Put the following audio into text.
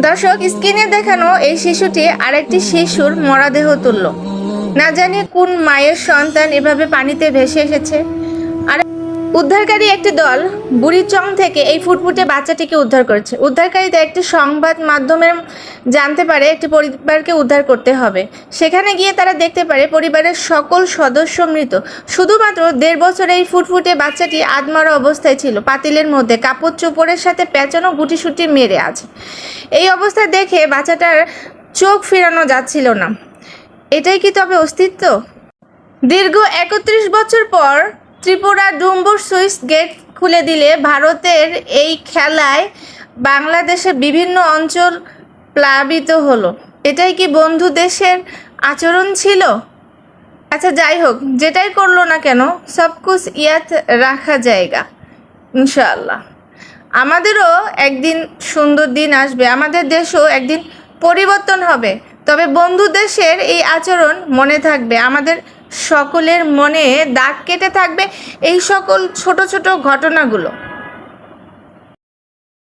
দর্শক, স্ক্রিনে দেখানো এই শিশুটি আরেকটি শিশুর মরাদেহ তুলল না জানি কোন মায়ের সন্তান এভাবে পানিতে ভেসে এসেছে। উদ্ধারকারী একটি দল বুড়িচং থেকে এই ফুটফুটে বাচ্চাটিকে উদ্ধার করেছে। উদ্ধারকারীদের একটি সংবাদ মাধ্যমের জানতে পারে একটি পরিবারকে উদ্ধার করতে হবে। সেখানে গিয়ে তারা দেখতে পারে পরিবারের সকল সদস্য মৃত। শুধুমাত্র দেড় বছরের এই ফুটফুটে বাচ্চাটি আদমারা অবস্থায় ছিল। পাতিলের মধ্যে কাপড় চোপড়ের সাথে পেঁচানো গুটিসুটি মেরে আছে। এই অবস্থা দেখে বাচ্চাটার চোখ ফেরানো যাচ্ছিল না। এটাই কি তবে অস্তিত্ব? দীর্ঘ একত্রিশ বছর পর ত্রিপুরা ডুম্বুর সুইস গেট খুলে দিলে ভারতের এই খেলায় বাংলাদেশের বিভিন্ন অঞ্চল প্লাবিত হলো। এটাই কি বন্ধু দেশের আচরণ ছিল? আচ্ছা যাই হোক, যেটাই করল না কেন সবকুছ ইয়াত রাখা জায়গা, ইনশাআল্লাহ। আমাদেরও একদিন সুন্দর দিন আসবে, আমাদের দেশও একদিন পরিবর্তন হবে। তবে বন্ধু দেশের এই আচরণ মনে থাকবে, আমাদের সকলের মনে দাগ কেটে থাকবে এই সকল ছোট ছোট ঘটনাগুলো।